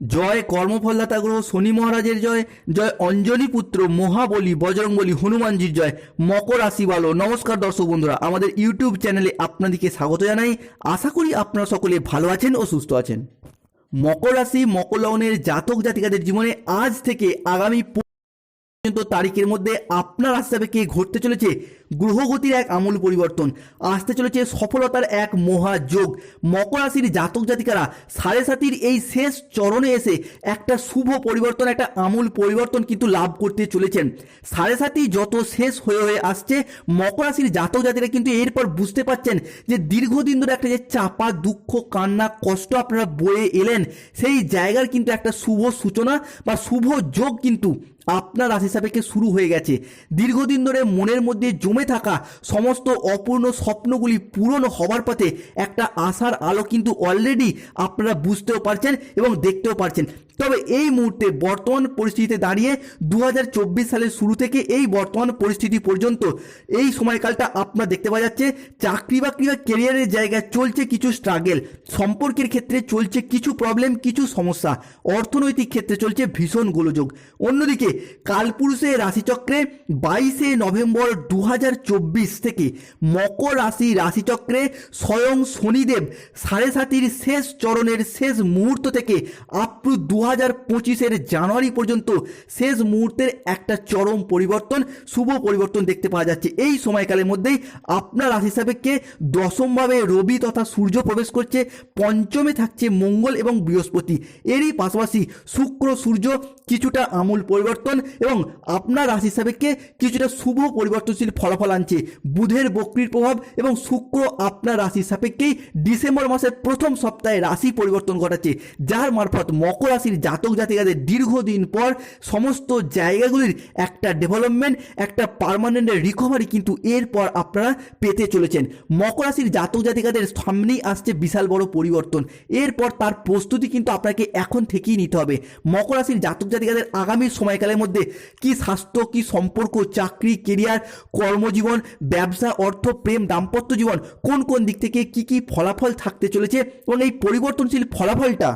জয় কর্মফলদাতা গ্রহ শনি মহারাজের জয় জয় অঞ্জলি পুত্র মহাবলী বজরংবলী হনুমানজির জয়, মকর রাশি নমস্কার দর্শক বন্ধুরা, আমাদের ইউটিউব চ্যানেলে আপনাদেরকে স্বাগত জানাই। আশা করি আপনারা সকলে ভালো আছেন ও সুস্থ আছেন। মকর রাশি, মকর লগ্নের জাতক জাতিকাদের জীবনে আজ থেকে আগামী পর্যন্ত তারিখের মধ্যে আপনার হিসাবে কে ঘটতে চলেছে? গ্রহগতির এক আমূল পরিবর্তন। আসতে চলেছে সফলতার এক মহাযোগ। মকর রাশির জাতক জাতিকারা সাড়ে সাতির এই শেষ চরণে এসে একটা শুভ পরিবর্তন, একটা আমূল পরিবর্তন কিন্তু লাভ করতে চলেছেন। সাড়ে সাতি যত শেষ হয়ে হয়ে আসছে, মকর রাশির জাতক জাতিরা কিন্তু এরপর বুঝতে পারছেন যে দীর্ঘদিন ধরে একটা যে চাপা, দুঃখ, কান্না, কষ্ট আপনারা বয়ে এলেন, সেই জায়গার কিন্তু একটা শুভ সূচনা বা শুভ যোগ কিন্তু আপনার রাশি সাপেক্ষে শুরু হয়ে গেছে? দীর্ঘদিন ধরে মনের মধ্যে জমে থাকা সমস্ত অপূর্ণ স্বপ্নগুলি পূরণ হবার পথে একটা আশার আলো কিন্তু অলরেডি আপনারা বুঝতেও পারছেন এবং দেখতেও পারছেন। তবে এই মুহূর্তে বর্তমান পরিস্থিতিতে দাঁড়িয়ে দু হাজার চব্বিশ সালের শুরু থেকে এই বর্তমান পরিস্থিতি পর্যন্ত এই সময়কালটা আপনার দেখতে পাওয়া যাচ্ছে। চাকরি বাকরি বা কেরিয়ারের জায়গায় চলছে কিছু স্ট্রাগেল সম্পর্কের ক্ষেত্রে চলছে কিছু প্রবলেম কিছু সমস্যা, অর্থনৈতিক ক্ষেত্রে চলছে ভীষণ গোলযোগ। অন্যদিকে কালপুরুষের রাশিচক্রে বাইশে নভেম্বর দু হাজার চব্বিশ থেকে মকর রাশি রাশিচক্রে স্বয়ং শনিদেব সাড়ে সাতির শেষ চরণের শেষ মুহূর্ত থেকে আপ্রু দু হাজার পঁচিশের জানুয়ারি পর্যন্ত শেষ মুহূর্তের একটা চরম পরিবর্তন, শুভ পরিবর্তন দেখতে পাওয়া যাচ্ছে। এই সময়কালের মধ্যেই আপনার রাশি সাপেক্ষে দশমভাবে রবি তথা সূর্য প্রবেশ করছে, পঞ্চমে থাকছে মঙ্গল এবং বৃহস্পতি। এরই পাশাপাশি শুক্র, সূর্য কিছুটা আমূল পরিবর্তন এবং আপনার রাশি সাপেক্ষে কিছুটা শুভ পরিবর্তনশীল ফলাফল আনছে। বুধের বক্রির প্রভাব এবং শুক্র আপনার রাশি সাপেক্ষেই ডিসেম্বর মাসের প্রথম সপ্তাহে রাশি পরিবর্তন ঘটাচ্ছে, যার মারফত মকর রাশির জাতক জাতিকাদের দীর্ঘদিন পর সমস্ত জায়গাগুলির একটা ডেভেলপমেন্ট একটা পারমানেন্ট রিকভারি কিন্তু এরপর আপনারা পেতে চলেছেন। মকর রাশির জাতক জাতিকাদের সামনেই আসছে বিশাল বড় পরিবর্তন। এরপর তার প্রস্তুতি কিন্তু আপনাকে এখন থেকেই নিতে হবে। মকর রাশির জাতক জাতিকাদের আগামী সময়কালের মধ্যে কি স্বাস্থ্য, কি সম্পর্ক, চাকরি কেরিয়ার কর্মজীবন, ব্যবসা, অর্থ, প্রেম, দাম্পত্য জীবন, কোন কোন দিক থেকে কি কি ফলাফল থাকতে চলেছে এবং এই পরিবর্তনশীল ফলাফলটা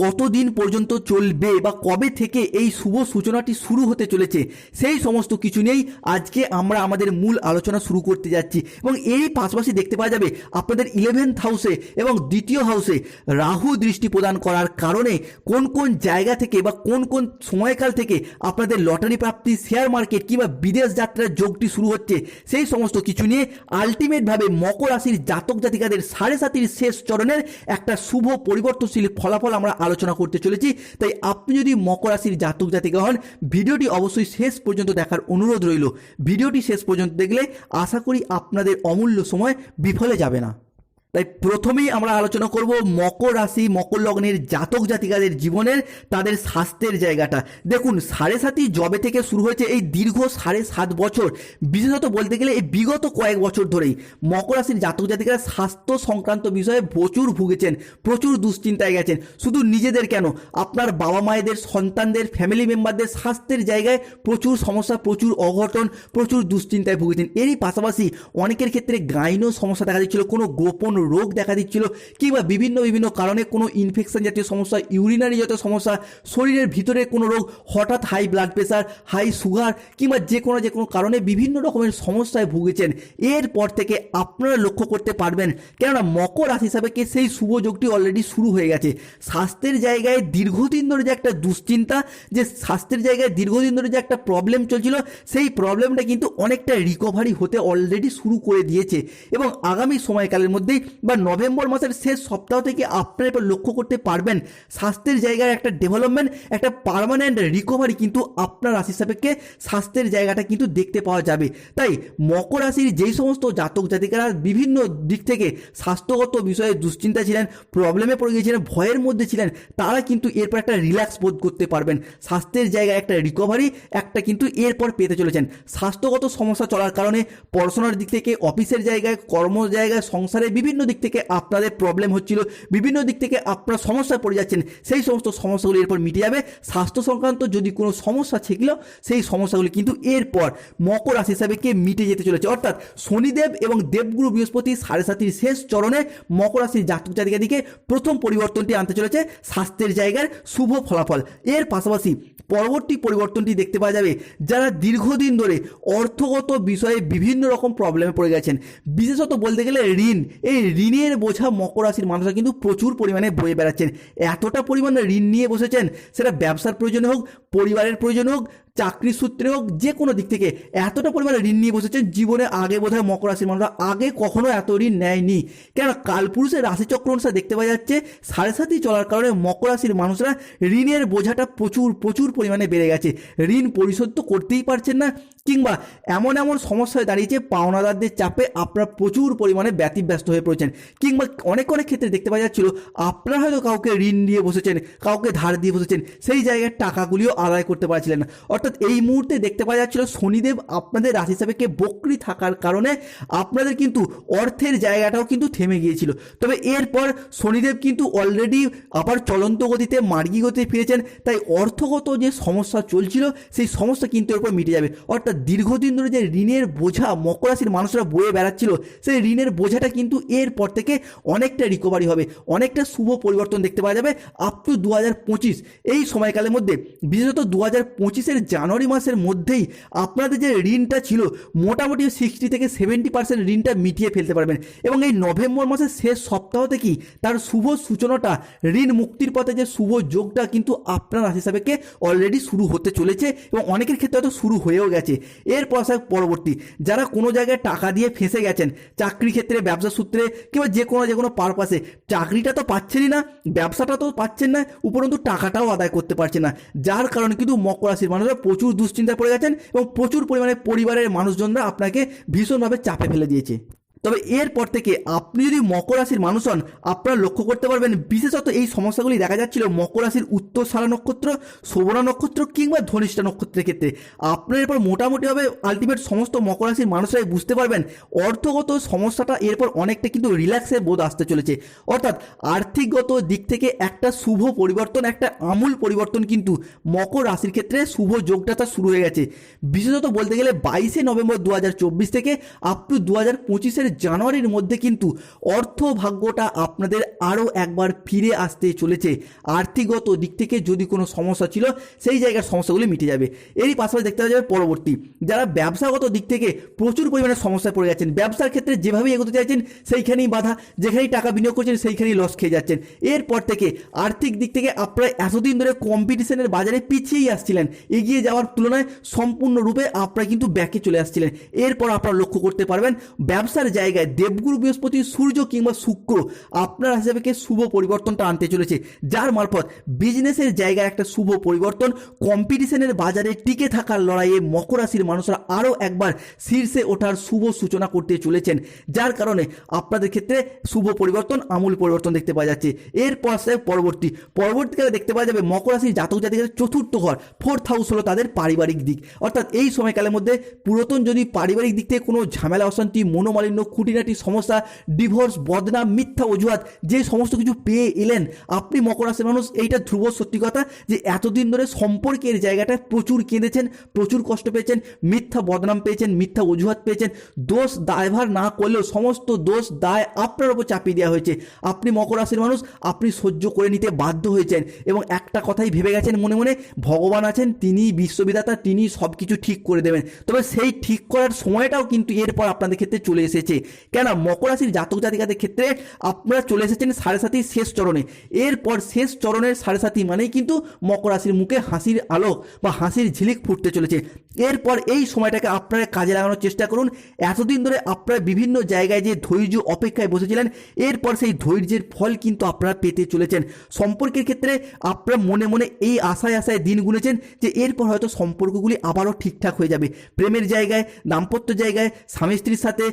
কতদিন পর্যন্ত চলবে বা কবে থেকে এই শুভ সূচনাটি শুরু হতে চলেছে, সেই সমস্ত কিছু নিয়েই আজকে আমরা আমাদের মূল আলোচনা শুরু করতে যাচ্ছি। এবং এই পাশাপাশি দেখতে পাওয়া যাবে আপনাদের ইলেভেন্থ হাউসে এবং দ্বিতীয় হাউসে রাহু দৃষ্টি প্রদান করার কারণে কোন কোন জায়গা থেকে বা কোন কোন সময়কাল থেকে আপনাদের লটারি প্রাপ্তি শেয়ার মার্কেট কিংবা বিদেশ যাত্রার যোগটি শুরু হচ্ছে, সেই সমস্ত কিছু নিয়ে আলটিমেটভাবে মকর রাশির জাতক জাতিকাদের সাড়ে সাতির শেষ চরণের একটা শুভ পরিবর্তনশীল ফলাফল আমরা আলোচনা করতে চলেছি। তাই আপনি যদি মকর রাশির জাতক জাতিকা হন, ভিডিওটি অবশ্যই শেষ পর্যন্ত দেখার অনুরোধ রইল। ভিডিওটি শেষ পর্যন্ত দেখলে আশা করি আপনাদের অমূল্য সময় বিফলে যাবে না। তাই প্রথমেই আমরা আলোচনা করব মকর রাশি, মকর লগ্নের জাতক জাতিকাদের জীবনের তাদের স্বাস্থ্যের জায়গাটা। দেখুন, সাড়ে সাতই জবে থেকে শুরু হয়েছে এই দীর্ঘ সাড়ে সাত বছর। বিশেষত বলতে গেলে এই বিগত কয়েক বছর ধরেই মকর রাশির জাতক জাতিকারা স্বাস্থ্য সংক্রান্ত বিষয়ে প্রচুর ভুগেছেন, প্রচুর দুশ্চিন্তায় গেছেন। শুধু নিজেদের কেন? আপনার বাবা মায়েদের, সন্তানদের ফ্যামিলি মেম্বারদের স্বাস্থ্যের জায়গায় প্রচুর সমস্যা, প্রচুর অঘটন, প্রচুর দুশ্চিন্তায় ভুগেছেন। এরই পাশাপাশি অনেকের ক্ষেত্রে গাইনও সমস্যা দেখা দিচ্ছিল। কোনো গোপন রোগ দেখা দিচ্ছিল, কিংবা বিভিন্ন বিভিন্ন কারণে কোনো ইনফেকশন জাতীয় সমস্যা ইউরিনারি জাতীয় সমস্যা, শরীরের ভিতরে কোনো রোগ, হঠাৎ high blood pressure high sugar কিংবা যে কোনো যে কোনো কারণে বিভিন্ন রকমের সমস্যায় ভুগেছেন। এরপর থেকে আপনারা লক্ষ্য করতে পারবেন, কেননা মকর রাশি হিসাবে কি সেই শুভ যোগটি অলরেডি শুরু হয়ে গেছে। স্বাস্থ্যের জায়গায় দীর্ঘদিন ধরে যে একটা দুশ্চিন্তা, যে স্বাস্থ্যের জায়গায় দীর্ঘদিন ধরে যে একটা প্রবলেম চলছিল, সেই প্রবলেমটা কিন্তু অনেকটা রিকভারি হতে অলরেডি শুরু করে দিয়েছে। এবং আগামী সময়কালের মধ্যেই বা নভেম্বর মাসের শেষ সপ্তাহ থেকে আপনারা এবার লক্ষ্য করতে পারবেন, স্বাস্থ্যের জায়গায় একটা ডেভেলপমেন্ট একটা পারমানেন্ট রিকভারি কিন্তু আপনার রাশি সাপেক্ষে স্বাস্থ্যের জায়গাটা কিন্তু দেখতে পাওয়া যাবে। তাই মকর রাশির যেই সমস্ত জাতক জাতিকারা বিভিন্ন দিক থেকে স্বাস্থ্যগত বিষয়ে দুশ্চিন্তা ছিলেন প্রবলেমে পড়ে গিয়েছিলেন, ভয়ের মধ্যে ছিলেন, তারা কিন্তু এরপর একটা রিল্যাক্স বোধ করতে পারবেন। স্বাস্থ্যের জায়গায় একটা রিকভারি একটা কিন্তু এরপর পেতে চলেছেন। স্বাস্থ্যগত সমস্যা চলার কারণে পড়াশোনার দিক থেকে অফিসের জায়গায় কর্ম জায়গায় সংসারে বিভিন্ন বিভিন্ন দিক থেকে আপনাদের প্রবলেম হচ্ছিল, বিভিন্ন দিক থেকে আপনারা সমস্যায় পড়ে যাচ্ছেন, সেই সমস্ত সমস্যাগুলি এরপর মিটে যাবে। স্বাস্থ্য সংক্রান্ত যদি কোনো সমস্যা ছিল, সেই সমস্যাগুলি কিন্তু এরপর মকর রাশি হিসাবে কে মিটে যেতে চলেছে। অর্থাৎ শনিদেব এবং দেবগুরু বৃহস্পতি সাড়ে সাতির শেষ চরণে মকর রাশির জাতক জাতিকাদিকে প্রথম পরিবর্তনটি আনতে চলেছে। স্বাস্থ্যের জায়গার শুভ ফলাফল। এর পাশাপাশি পরবর্তী পরিবর্তনটি দেখতে পাওয়া যাবে। যারা দীর্ঘদিন ধরে অর্থগত বিষয়ে বিভিন্ন রকম প্রবলেমে পড়ে গেছেন, বিশেষত বলতে গেলে ঋণ। এই ঋণের বোঝা মকর রাশির মানুষরা কিন্তু প্রচুর পরিমাণে বয়ে বেড়াচ্ছেন। এতটা পরিমাণে ঋণ নিয়ে বসেছেন, সেটা ব্যবসার প্রয়োজনে হোক, পরিবারের প্রয়োজনে হোক চাকরির সূত্রে হোক যে কোনো দিক থেকে এতটা পরিমাণে ঋণ নিয়ে বসেছেন জীবনে আগে বোধহয় মকর রাশির মানুষরা, আগে কখনো এত ঋণ নেয়নি। কেন কালপুরুষের রাশিচক্র অনুসারে দেখতে পাওয়া যাচ্ছে, সাড়ে সাতই চলার কারণে মকর রাশির মানুষরা ঋণের বোঝাটা প্রচুর প্রচুর পরিমাণে বেড়ে গেছে। ঋণ পরিশোধ তো করতেই পারছেন না, কিংবা এমন এমন সমস্যায় দাঁড়িয়েছে, পাওনাদারদের চাপে আপনারা প্রচুর পরিমাণে ব্যতিব্যস্ত হয়ে পড়েছেন। কিংবা অনেক অনেক ক্ষেত্রে দেখতে পাওয়া যাচ্ছিল, আপনারা হয়তো কাউকে ঋণ দিয়ে বসেছেন, কাউকে ধার দিয়ে বসেছেন, সেই জায়গায় টাকাগুলিও আদায় করতে পারছিলেন না। অর্থাৎ এই মুহূর্তে দেখতে পাওয়া যাচ্ছিল শনিদেব আপনাদের রাশি কে বক্রি থাকার কারণে আপনাদের কিন্তু অর্থের জায়গাটাও কিন্তু থেমে গিয়েছিল। তবে এরপর শনিদেব কিন্তু অলরেডি আবার চলন্ত গতিতে মার্গী গতিতে ফিরেছেন, তাই অর্থগত যে সমস্যা চলছিল, সেই সমস্যা কিন্তু এরপর মিটে যাবে। অর্থাৎ দীর্ঘদিন ধরে যে ঋণের বোঝা মকর রাশির মানুষরা বয়ে বেড়াচ্ছিল, সেই ঋণের বোঝাটা কিন্তু এরপর থেকে অনেকটা রিকভারি হবে, অনেকটা শুভ পরিবর্তন দেখতে পাওয়া যাবে আপ টু দু হাজার পঁচিশ। এই সময়কালের মধ্যে, বিশেষত দু হাজার পঁচিশের জানুয়ারি মাসের মধ্যেই আপনাদের যে ঋণটা ছিল, মোটামুটি সিক্সটি থেকে সেভেন্টি পার্সেন্ট ঋণটা মিটিয়ে ফেলতে পারবেন। এবং এই নভেম্বর মাসের শেষ সপ্তাহ থেকেই তার শুভ সূচনাটা, ঋণ মুক্তির পথে যে শুভ যোগটা কিন্তু আপনার রাশি হিসাবেকে অলরেডি শুরু হতে চলেছে এবং অনেকের ক্ষেত্রে হয়তো শুরু হয়েও গেছে। এরপর পরবর্তী। যারা কোনো জায়গায় টাকা দিয়ে ফেঁসে গেছেন, চাকরি ক্ষেত্রে, ব্যবসা সূত্রে কিংবা যে কোনো যে কোনো পারপাসে, চাকরিটা তো পাচ্ছেনই না, ব্যবসাটা তো পাচ্ছেন না, উপরন্তু টাকাটাও আদায় করতে পারছে না। যার কারণে কিন্তু মকর রাশির মানুষরা প্রচুর দুশ্চিন্তায় পড়ে গেছেন এবং প্রচুর পরিমাণে পরিবারের মানুষজনরা আপনাকে ভীষণভাবে চাপে ফেলে দিয়েছে। তবে এরপর থেকে আপনি যদি মকর রাশির মানুষ হন, আপনারা লক্ষ্য করতে পারবেন বিশেষত এই সমস্যাগুলি দেখা যাচ্ছিল মকর রাশির উত্তর সারা নক্ষত্র শোভনা নক্ষত্র কিংবা ধনিষ্ঠা নক্ষত্রের ক্ষেত্রে। আপনার এরপর মোটামুটিভাবে আলটিমেট সমস্ত মকর রাশির মানুষরাই বুঝতে পারবেন, অর্থগত সমস্যাটা এরপর অনেকটা কিন্তু রিল্যাক্সের বোধ আসতে চলেছে। অর্থাৎ আর্থিকগত দিক থেকে একটা শুভ পরিবর্তন, একটা আমূল পরিবর্তন কিন্তু মকর রাশির ক্ষেত্রে শুভ যোগটা তার শুরু হয়ে গেছে। বিশেষত বলতে গেলে বাইশে নভেম্বর দু হাজার চব্বিশ থেকে আপ টু দু হাজার পঁচিশের জানুয়ারির মধ্যে কিন্তু অর্থ ভাগ্যটা আপনাদের আরও একবার ফিরে আসতে চলেছে। আর্থিকগত দিক থেকে যদি কোনো সমস্যা ছিল, সেই জায়গার সমস্যাগুলি মিটে যাবে। এরই পাশাপাশি দেখতে পাওয়া যাবে পরবর্তী। যারা ব্যবসাগত দিক থেকে প্রচুর পরিমাণে সমস্যায় পড়ে যাচ্ছেন ব্যবসার ক্ষেত্রে যেভাবেই এগোতে চাইছেন, সেইখানেই বাধা, যেখানেই টাকা বিনিয়োগ করছেন, সেইখানেই লস খেয়ে যাচ্ছেন। এরপর থেকে আর্থিক দিক থেকে আপনারা এতদিন ধরে কম্পিটিশনের বাজারে পিছিয়েই আসছিলেন। এগিয়ে যাওয়ার তুলনায় সম্পূর্ণরূপে আপনারা কিন্তু ব্যাকে চলে আসছিলেন। এরপর আপনারা লক্ষ্য করতে পারবেন, ব্যবসার জায়গায় দেবগুরু বৃহস্পতি, সূর্য কিংবা শুক্র আপনার হিসাবে শুভ পরিবর্তনটা আনতে চলেছে। যার মারফত বিজনেসের জায়গায় একটা শুভ পরিবর্তন কম্পিটিশনের বাজারে টিকে থাকার লড়াইয়ে মকর রাশির মানুষরা আরও একবার শীর্ষে ওঠার শুভ সূচনা করতে চলেছেন। যার কারণে আপনাদের ক্ষেত্রে শুভ পরিবর্তন, আমূল পরিবর্তন দেখতে পাওয়া যাচ্ছে। এরপর সে পরবর্তী। পরবর্তীকালে দেখতে পাওয়া যাবে মকর রাশির জাতক জাতিকাদের চতুর্থ ঘর ফোর্থ হাউস হলো তাদের পারিবারিক দিক। অর্থাৎ এই সময়কালের মধ্যে পুরাতন যদি পারিবারিক দিক থেকে কোনো ঝামেলা, অশান্তি, মনোমালিন্য খুঁটিনাটি সমস্যা ডিভোর্স বদনাম, মিথ্যা অজুহাত, যে সমস্ত কিছু পেয়ে এলেন, আপনি মকর রাশির মানুষ, এইটা ধ্রুব সত্যি কথা যে এতদিন ধরে সম্পর্কের জায়গাটায় প্রচুর কেঁদেছেন, প্রচুর কষ্ট পেয়েছেন, মিথ্যা বদনাম পেয়েছেন, মিথ্যা অজুহাত পেয়েছেন, দোষ দায়ভার না করলেও সমস্ত দোষ দায় আপনার ওপর চাপিয়ে দেওয়া হয়েছে। আপনি মকর রাশির মানুষ, আপনি সহ্য করে নিতে বাধ্য হয়েছেন এবং একটা কথাই ভেবে গেছেন মনে মনে, ভগবান আছেন, তিনি বিশ্ববিদাতা তিনি সব কিছু ঠিক করে দেবেন। তবে সেই ঠিক করার সময়টাও কিন্তু এরপর আপনাদের ক্ষেত্রে চলে এসেছে। কেন মকর রাশির জাতক জাতিকাদের ক্ষেত্রে আপনারা চলে এসেছেন সাড়ে সাতির শেষ চরণে। এরপর শেষ চরণের সাড়ে সাতি মানেই কিন্তু মকর রাশির মুখে হাসির আলোক বা হাসির ঝিলিক ফুটতে চলেছে। এরপর এই সময়টাকে আপনারা কাজে লাগানোর চেষ্টা করুন। এতদিন ধরে আপনারা বিভিন্ন জায়গায় যে ধৈর্য অপেক্ষায় বসেছিলেন, এরপর সেই ধৈর্যের ফল কিন্তু আপনারা পেতে চলেছেন। সম্পর্কের ক্ষেত্রে আপনারা মনে মনে এই আশায় আশায় দিন গুনেছেন যে এরপর হয়তো সম্পর্কগুলি আবারও ঠিকঠাক হয়ে যাবে। প্রেমের জায়গায়, দাম্পত্য জায়গায়, স্বামী স্ত্রীর সাথে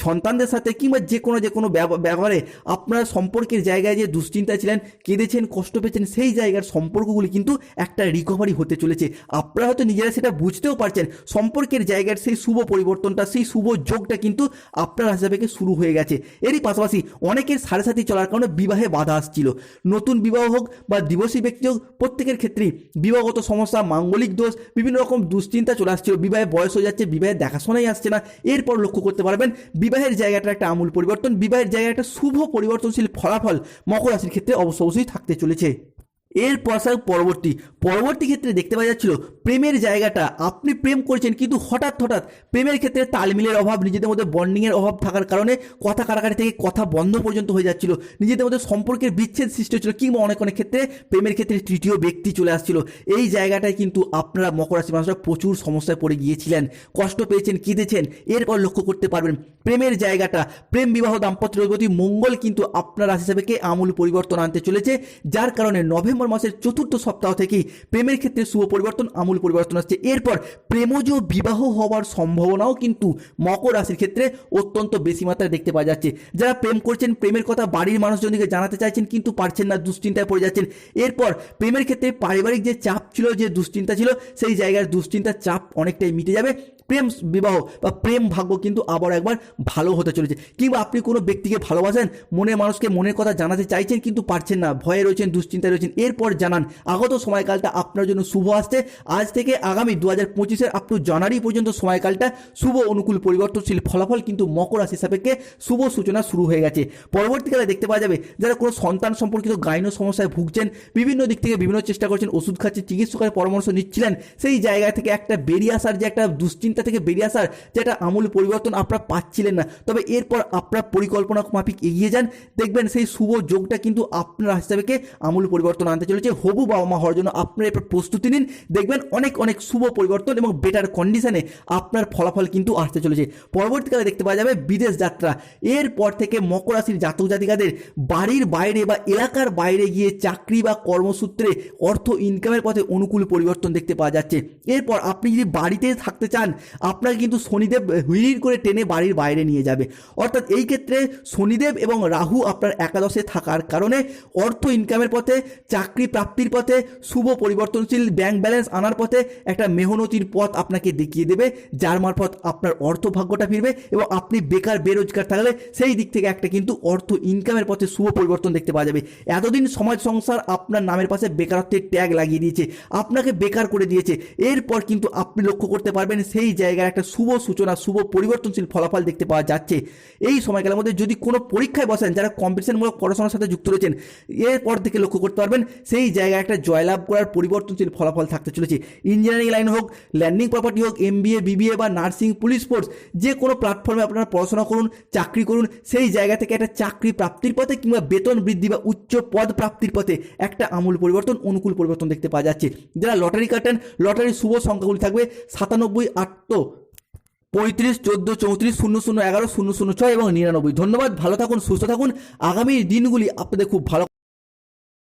সন্তানদের সাথে কিংবা যে কোনো যে কোনো ব্যব- ব্যাপারে আপনার সম্পর্কের জায়গায় যে দুশ্চিন্তা ছিলেন, কেঁদেছেন, কষ্ট পেয়েছেন, সেই জায়গার সম্পর্কগুলি কিন্তু একটা রিকভারি হতে চলেছে। আপনারা হয়তো নিজেরা সেটা বুঝতেও পারছেন, সম্পর্কের জায়গার সেই শুভ পরিবর্তনটা, সেই শুভ যোগটা কিন্তু আপনার হিসাবে শুরু হয়ে গেছে। এরই পাশাপাশি অনেকের সাড়ে সাথে চলার কারণে বিবাহে বাধা আসছিল। নতুন বিবাহ হোক বা দিবসী ব্যক্তি হোক, প্রত্যেকের ক্ষেত্রেই বিবাহগত সমস্যা, মাঙ্গলিক দোষ, বিভিন্ন রকম দুশ্চিন্তা চলে আসছিল। বিবাহে বয়স হয়ে যাচ্ছে, বিবাহে দেখাশোনাই আসছে না। এরপর লক্ষ্য করতে পারবেন বিবাহের জায়গাটা একটা আমূল পরিবর্তন, বিবাহের জায়গায় একটা শুভ পরিবর্তনশীল ফলাফল মকর রাশির ক্ষেত্রে অবশ্য অবশ্যই থাকতে চলেছে। এরপর স্যার পরবর্তী পরবর্তী ক্ষেত্রে দেখতে পাওয়া যাচ্ছিল, প্রেমের জায়গাটা আপনি প্রেম করছেন কিন্তু হঠাৎ হঠাৎ প্রেমের ক্ষেত্রে তালমিলের অভাব, নিজেদের মধ্যে বন্ডিংয়ের অভাব থাকার কারণে কথা কাটাকাটি থেকে কথা বন্ধ পর্যন্ত হয়ে যাচ্ছিল। নিজেদের মধ্যে সম্পর্কের বিচ্ছেদ সৃষ্টি হচ্ছিল কিংবা অনেক অনেক ক্ষেত্রে প্রেমের ক্ষেত্রে তৃতীয় ব্যক্তি চলে আসছিল। এই জায়গাটায় কিন্তু আপনারা মকর রাশির মানুষরা প্রচুর সমস্যায় পড়ে গিয়েছিলেন। কষ্ট পেয়েছেন, কেঁদেছেন, এরপর লক্ষ্য করতে পারবেন। প্রেমের জায়গাটা, প্রেম বিবাহ দাম্পত্যের প্রতি মঙ্গল কিন্তু আপনার রাশি হিসাবেকে আমূল পরিবর্তন আনতে চলেছে, যার কারণে নভেম্বর মাসের চতুর্থ সপ্তাহ থেকেই প্রেমের ক্ষেত্রে শুভ পরিবর্তন, আমূল পরিবর্তন আসছে। এরপর প্রেমজ বিবাহ হওয়ার সম্ভাবনাও কিন্তু মকর রাশির ক্ষেত্রে অত্যন্ত বেশি মাত্রায় দেখতে পাওয়া যাচ্ছে। যারা প্রেম করছেন, প্রেমের কথা বাড়ির মানুষজনকে জানাতে চাইছেন কিন্তু পারছেন না, দুশ্চিন্তায় পড়ে যাচ্ছেন। এরপর প্রেমের ক্ষেত্রে পারিবারিক যে চাপ ছিল, যে দুশ্চিন্তা ছিল, সেই জায়গার দুশ্চিন্তার চাপ অনেকটাই মিটে যাবে। প্রেম বিবাহ বা প্রেম ভাগ্য কিন্তু আবার একবার ভালো হতে চলেছে। কিংবা আপনি কোনো ব্যক্তিকে ভালোবাসেন, মনের মানুষকে মনের কথা জানাতে চাইছেন কিন্তু পারছেন না, ভয়ে রয়েছেন, দুশ্চিন্তায় রয়েছেন, এরপর জানান, আগত সময়কালটা আপনার জন্য শুভ আসছে। আজ থেকে আগামী দু হাজার পঁচিশের আপ টু জানুয়ারি পর্যন্ত সময়কালটা শুভ অনুকূল পরিবর্তনশীল ফলাফল কিন্তু মকর রাশি সাপেক্ষে শুভ সূচনা শুরু হয়ে গেছে। পরবর্তীকালে দেখতে পাওয়া যাবে, যারা কোনো সন্তান সম্পর্কিত গাইন সমস্যায় ভুগছেন, বিভিন্ন দিক থেকে বিভিন্ন চেষ্টা করছেন, ওষুধ খাচ্ছেন, চিকিৎসকের পরামর্শ নিচ্ছিলেন, সেই জায়গা থেকে একটা বেরিয়ে আসার যে একটা দুশ্চিন্তা থেকে বেরিয়ে আসার যে একটা আমূল পরিবর্তন আপনারা পাচ্ছিলেন না। তবে এরপর আপনার পরিকল্পনা মাফিক এগিয়ে যান। দেখবেন সেই শুভ যোগটা কিন্তু আপনার হিসাবে আমূল পরিবর্তন আনতে চলেছে। হবু বাবা মা হওয়ার জন্য আপনারা এরপর প্রস্তুতি নিন। দেখবেন অনেক অনেক শুভ পরিবর্তন এবং বেটার কন্ডিশনে আপনার ফলাফল কিন্তু আসতে চলেছে। পরবর্তীকালে দেখতে পাওয়া যাবে বিদেশ যাত্রা। এরপর থেকে মকর রাশির জাতক জাতিকাদের বাড়ির বাইরে বা এলাকার বাইরে গিয়ে চাকরি বা কর্মসূত্রে অর্থ ইনকামের পথে অনুকূল পরিবর্তন দেখতে পাওয়া যাচ্ছে। এরপর আপনি যদি বাড়িতে থাকতে চান আপনাকে কিন্তু শনিদেব হুইল করে টেনে বাড়ির বাইরে নিয়ে যাবে। অর্থাৎ এই ক্ষেত্রে শনিদেব এবং রাহু আপনার একাদশে থাকার কারণে অর্থ ইনকামের পথে, চাকরি প্রাপ্তির পথে, শুভ পরিবর্তনশীল ব্যাংক ব্যালেন্স আনার পথে একটা মেহনতির পথ আপনাকে দেখিয়ে দেবে, যার মারফত আপনার অর্থ ভাগ্যটা ফিরবে এবং আপনি বেকার, বেরোজগার থাকলে সেই দিক থেকে একটা কিন্তু অর্থ ইনকামের পথে শুভ পরিবর্তন দেখতে পাওয়া যাবে। এতদিন সমাজ সংসার আপনার নামের পাশে বেকারত্বের ট্যাগ লাগিয়ে দিয়েছে, আপনাকে বেকার করে দিয়েছে, এরপর কিন্তু আপনি লক্ষ্য করতে পারবেন সেই জায়গায় একটা শুভ সূচনা, শুভ পরিবর্তনশীল ফলাফল দেখতে পাওয়া যাচ্ছে। এই সময়কালের মধ্যে যদি কোনো পরীক্ষায় বসেন, যারা কম্পিটিশনমূলক পড়াশোনার সাথে যুক্ত রয়েছেন, এরপর থেকে লক্ষ্য করতে পারবেন, সেই জায়গায় একটা জয়লাভ করার পরিবর্তনশীল ফলাফল থাকতে চলেছে। ইঞ্জিনিয়ারিং লাইন হোক ল্যান্ডিং প্রপার্টি হোক এমবিএ বিবিএ বা নার্সিং পুলিশ ফোর্স যে কোনো প্ল্যাটফর্মে আপনারা পড়াশোনা করুন, চাকরি করুন, সেই জায়গা থেকে একটা চাকরি প্রাপ্তির পথে কিংবা বেতন বৃদ্ধি বা উচ্চ পদ প্রাপ্তির পথে একটা আমূল পরিবর্তন, অনুকূল পরিবর্তন দেখতে পাওয়া যাচ্ছে। যারা লটারি কাটেন লটারির শুভ সংখ্যাগুলি থাকবে সাতানব্বই, আট পঁয়ত্রিশ, চোদ্দ, চৌত্রিশ, শূন্য শূন্য, এগারো, শূন্য শূন্য, ছয় এবং নিরানব্বই। ধন্যবাদ, ভালো থাকুন, সুস্থ থাকুন। আগামী দিনগুলি আপনাদের খুব ভালো